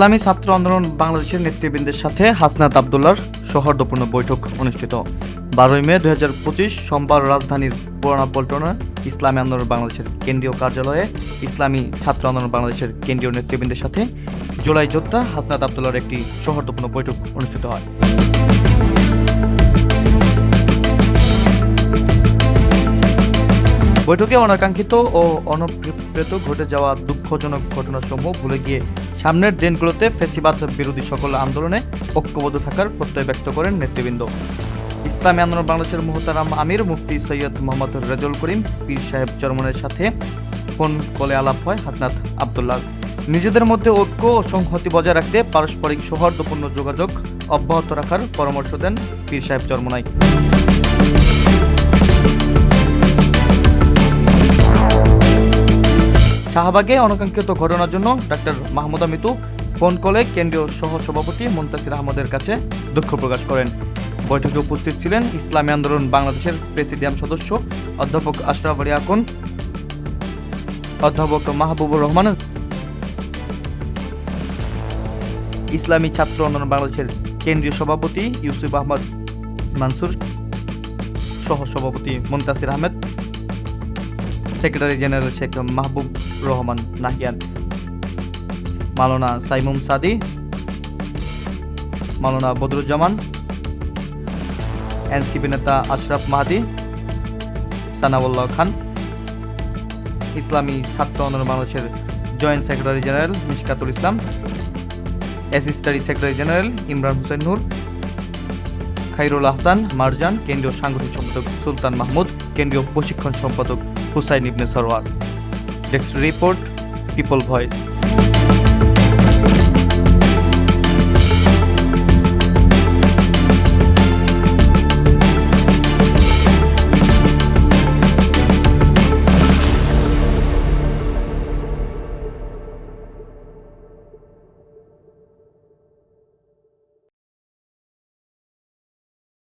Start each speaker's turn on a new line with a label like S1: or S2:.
S1: ইসলামী ছাত্র আন্দোলন বাংলাদেশের নেতৃবৃন্দের সাথে হাসনাত আবদুল্লার সৌহার্দ্যপূর্ণ বৈঠক অনুষ্ঠিত। বারোই মে দুই হাজার পঁচিশ সোমবার রাজধানীর পুরানা পল্টনা ইসলামী আন্দোলন বাংলাদেশের কেন্দ্রীয় কার্যালয়ে ইসলামী ছাত্র আন্দোলন বাংলাদেশের কেন্দ্রীয় নেতৃবৃন্দের সাথে জুলাই যোদ্ধা হাসনাত আবদুল্লার একটি সৌহার্দ্যপূর্ণ বৈঠক অনুষ্ঠিত হয়। বৈঠকে অনাকাঙ্ক্ষিত ও অনপ্রেত ঘটে যাওয়া দুঃখজনক ঘটনাসমূহ ভুলে গিয়ে সামনের দিনগুলোতে ফেসিবাদ বিরোধী সকল আন্দোলনে ঐক্যবদ্ধ থাকার প্রত্যয় ব্যক্ত করেন নেতৃবৃন্দ। ইসলামী আন্দোলন বাংলাদেশের মোহতারাম আমির, মুফতি সৈয়দ মোহাম্মদ রেজুল করিম, পীর সাহেব চরমনের সাথে ফোন কলে আলাপ হয় হাসনাত আবদুল্লাহ নিজেদের মধ্যে ঐক্য ও সংহতি বজায় রাখতে পারস্পরিক সৌহার্দ্যপূর্ণ যোগাযোগ অব্যাহত রাখার পরামর্শ দেন পীর সাহেব চরমনাই। শাহবাগে অনাকাঙ্ক্ষিত ঘটনার জন্য ডাক্তার মাহমুদা মিতু ফোন কলে কেন্দ্রীয় সহ সভাপতি মুন্তাসির আহমদের কাছে দুঃখ প্রকাশ করেন। বৈঠকে উপস্থিত ছিলেন ইসলামী আন্দোলন বাংলাদেশের প্রেসিডিয়াম সদস্য অধ্যাপক আশরাফ আলী আকন অধ্যাপক মাহবুবুর রহমান, ইসলামী ছাত্র আন্দোলন বাংলাদেশের কেন্দ্রীয় সভাপতি ইউসুফ আহমদ মানসুর সহ সভাপতি Muntasir Ahmed secretary general Sheikh Mahbub Rahman Nahiyan Maulana Saimum Sadi Maulana Badruzzaman NCP নেতা আশরাফ মাহাদি সানাউল্লাহ খান ইসলামী ছাত্র আন্দোলন বাংলাদেশের joint secretary general Mishkatul Islam assistant secretary general Imran Hossain Nur Khairul Ahsan Marjan কেন্দ্রীয় সাংগঠনিক সম্পাদক সুলতান মাহমুদ কেন্দ্রীয় প্রশিক্ষণ সম্পাদক Hussain Ibne Sarwar. Desk report people voice